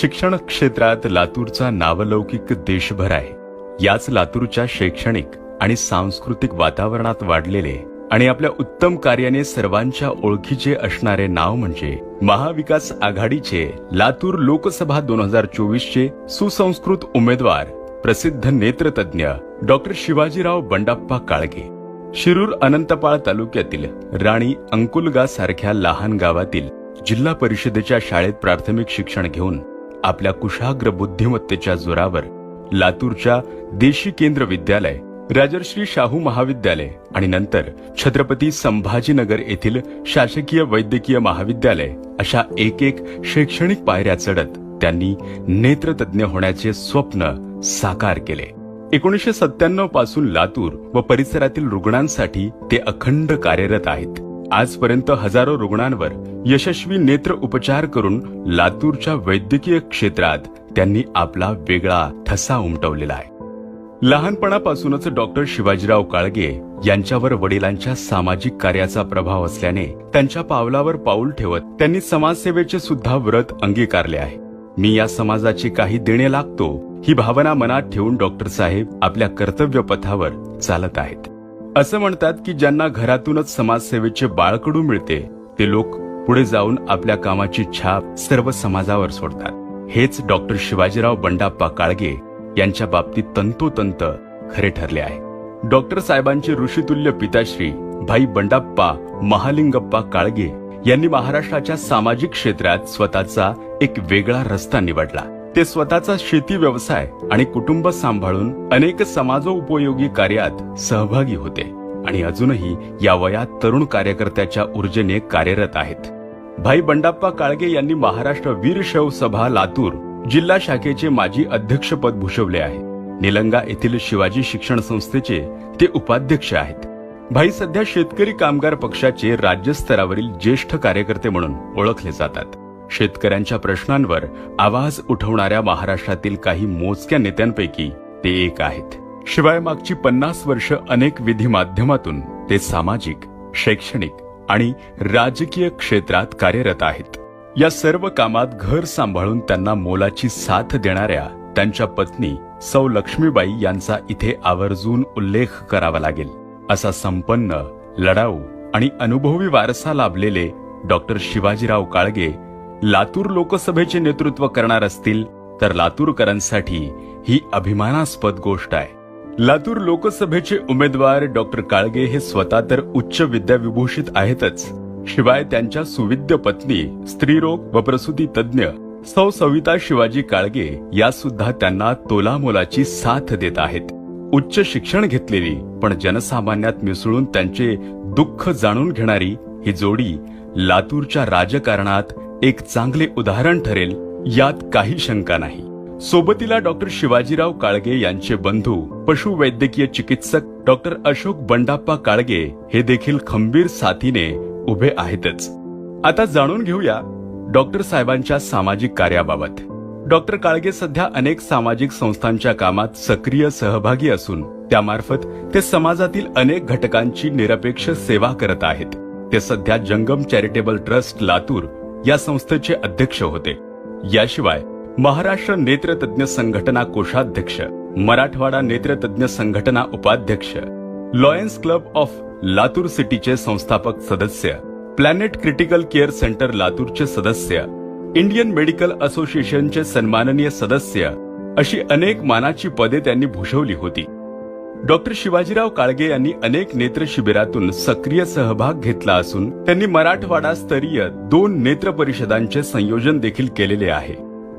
शिक्षण क्षेत्रात लातूरचा नावलौकिक देशभर आहे. याच लातूरच्या शैक्षणिक आणि सांस्कृतिक वातावरणात वाढलेले आणि आपल्या उत्तम कार्याने सर्वांच्या ओळखीचे असणारे नाव म्हणजे महाविकास आघाडीचे लातूर लोकसभा दोन हजार चोवीसचे सुसंस्कृत उमेदवार प्रसिद्ध नेत्रतज्ञ डॉक्टर शिवाजीराव बंडाप्पा काळगे. शिरूर अनंतपाळ तालुक्यातील राणी अंकुलगा सारख्या लहान गावातील जिल्हा परिषदेच्या शाळेत प्राथमिक शिक्षण घेऊन आपल्या कुशाग्र बुद्धिमत्तेच्या जोरावर लातूरच्या देशी केंद्र विद्यालय राजर्श्री शाहू महाविद्यालय आणि नंतर छत्रपती संभाजीनगर येथील शासकीय वैद्यकीय महाविद्यालय अशा एक एक शैक्षणिक पायऱ्या चढत त्यांनी नेत्रतज्ञ होण्याचे स्वप्न साकार केले. एकोणीसशे सत्त्याण्णवपासून लातूर व परिसरातील रुग्णांसाठी ते अखंड कार्यरत आहेत. आजपर्यंत हजारो रुग्णांवर यशस्वी नेत्र उपचार करून लातूरच्या वैद्यकीय क्षेत्रात त्यांनी आपला वेगळा ठसा उमटवलेला आहे. लहानपणापासूनच डॉक्टर शिवाजीराव काळगे यांच्यावर वडिलांच्या सामाजिक कार्याचा प्रभाव असल्याने त्यांच्या पावलावर पाऊल ठेवत त्यांनी समाजसेवेचे सुद्धा व्रत अंगीकारले आहे. मी या समाजाची काही देणे लागतो ही भावना मनात ठेवून डॉक्टर साहेब आपल्या कर्तव्य पथावर चालत आहेत. असं म्हणतात की ज्यांना घरातूनच समाजसेवेचे बाळकडू मिळते ते लोक पुढे जाऊन आपल्या कामाची छाप सर्व समाजावर सोडतात. हेच डॉक्टर शिवाजीराव बंडाप्पा काळगे यांच्या बाबतीत तंतोतंत खरे ठरले आहे. डॉक्टर साहेबांचे ऋषितुल्य पिताश्री भाई बंडाप्पा महालिंगप्पा काळगे यांनी महाराष्ट्राच्या सामाजिक क्षेत्रात स्वतःचा एक वेगळा रस्ता निवडला. ते स्वतःचा शेती व्यवसाय आणि कुटुंब सांभाळून अनेक समाजोपयोगी कार्यात सहभागी होते आणि अजूनही या वयात तरुण कार्यकर्त्याच्या ऊर्जेने कार्यरत आहेत. भाई बंडाप्पा काळगे यांनी महाराष्ट्र वीरशैव सभा लातूर जिल्हा शाखेचे माजी अध्यक्षपद भूषवले आहे. निलंगा येथील शिवाजी शिक्षण संस्थेचे ते उपाध्यक्ष आहेत. भाई सध्या शेतकरी कामगार पक्षाचे राज्यस्तरावरील ज्येष्ठ कार्यकर्ते म्हणून ओळखले जातात. शेतकऱ्यांच्या प्रश्नांवर आवाज उठवणाऱ्या महाराष्ट्रातील काही मोजक्या नेत्यांपैकी ते एक आहेत. शिवाय मागची पन्नास वर्ष अनेक विधी माध्यमातून ते सामाजिक शैक्षणिक आणि राजकीय क्षेत्रात कार्यरत आहेत. या सर्व कामात घर सांभाळून त्यांना मोलाची साथ देणाऱ्या त्यांच्या पत्नी सौ लक्ष्मीबाई यांचा इथे आवर्जून उल्लेख करावा लागेल. असा संपन्न लढाऊ आणि अनुभवी वारसा लाभलेले डॉक्टर शिवाजीराव काळगे लातूर लोकसभेचे नेतृत्व करणार असतील तर लातूरकरांसाठी ही अभिमानास्पद गोष्ट आहे. लातूर लोकसभेचे उमेदवार डॉक्टर काळगे हे स्वतः तर उच्च विद्याविभूषित आहेतच. शिवाय त्यांच्या सुविद्य पत्नी स्त्रीरोग व प्रसूती तज्ज्ञ सौ सविता शिवाजी काळगे या सुद्धा त्यांना तोलामोलाची साथ देत आहेत. उच्च शिक्षण घेतलेली पण जनसामान्यात मिसळून त्यांचे दुःख जाणून घेणारी ही जोडी लातूरच्या राजकारणात एक चांगले उदाहरण ठरेल यात काही शंका नाही. सोबतीला डॉक्टर शिवाजीराव काळगे यांचे बंधू पशुवैद्यकीय चिकित्सक डॉक्टर अशोक बंडाप्पा काळगे हे देखील खंबीर साथीने उभे आहेतच. आता जाणून घेऊया डॉक्टर साहेबांच्या सामाजिक कार्याबाबत. डॉक्टर काळगे सध्या अनेक सामाजिक संस्थांच्या कामात सक्रिय सहभागी असून त्यामार्फत ते समाजातील अनेक घटकांची निरपेक्ष सेवा करत आहेत. ते सध्या जंगम चॅरिटेबल ट्रस्ट लातूर या संस्थेचे अध्यक्ष होते. याशिवाय महाराष्ट्र नेत्रतज्ञ संघटना कोषाध्यक्ष मराठवाडा नेत्रतज्ञ संघटना उपाध्यक्ष लॉयन्स क्लब ऑफ लातूर सिटीचे संस्थापक सदस्य प्लॅनेट क्रिटिकल केअर सेंटर लातूरचे सदस्य इंडियन मेडिकल असोसिएशनचे सन्माननीय सदस्य अशी अनेक मानाची पदे त्यांनी भूषवली होती. डॉक्टर शिवाजीराव काळगे यांनी अनेक नेत्र शिबिरातून सक्रिय सहभाग घेतला असून त्यांनी मराठवाडा स्तरीय दोन नेत्र परिषदांचे संयोजन देखील केलेले आहे.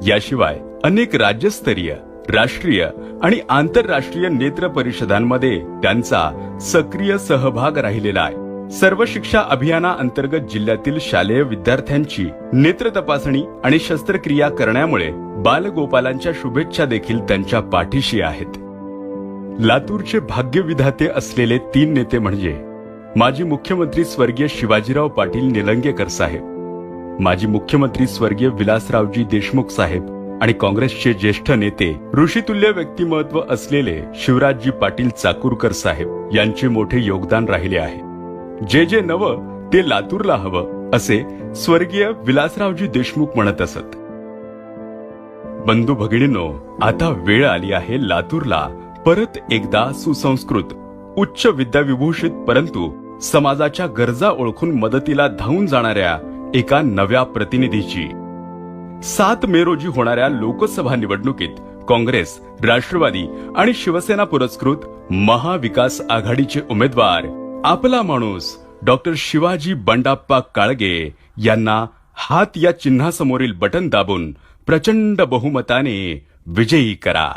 याशिवाय अनेक राज्यस्तरीय राष्ट्रीय आणि आंतरराष्ट्रीय नेत्र परिषदांमध्ये त्यांचा सक्रिय सहभाग राहिलेला आहे. सर्व शिक्षा अभियाना अंतर्गत जिल्ह्यातील शालेय विद्यार्थ्यांची नेत्र तपासणी आणि शस्त्रक्रिया करण्यामुळे बालगोपालांच्या शुभेच्छा देखील त्यांच्या पाठीशी आहेत. लातूरचे भाग्यविधाते असलेले तीन नेते म्हणजे माजी मुख्यमंत्री स्वर्गीय शिवाजीराव पाटील निलंगेकर साहेब माजी मुख्यमंत्री स्वर्गीय विलासरावजी देशमुख साहेब आणि काँग्रेसचे ज्येष्ठ नेते ऋषितुल्य व्यक्तिमत्व असलेले शिवराजजी पाटील चाकूरकर साहेब यांचे मोठे योगदान राहिले आहे. जे जे नवं ते लातूरला हवं असे स्वर्गीय विलासरावजी देशमुख म्हणत असत. बंधू भगिनींनो आता वेळ आली आहे लातूरला परत एकदा सुसंस्कृत. उच्च विद्याविभूषित परंतु समाजाच्या गरजा ओळखून मदतीला धावून जाणाऱ्या एका नव्या प्रतिनिधीची. सात मे रोजी होणाऱ्या लोकसभा निवडणुकीत काँग्रेस राष्ट्रवादी आणि शिवसेना पुरस्कृत महाविकास आघाडीचे उमेदवार आपला माणूस डॉक्टर शिवाजी बंडाप्पा काळगे यांना हात या चिन्हासमोरील बटन दाबून प्रचंड बहुमताने विजयी करा.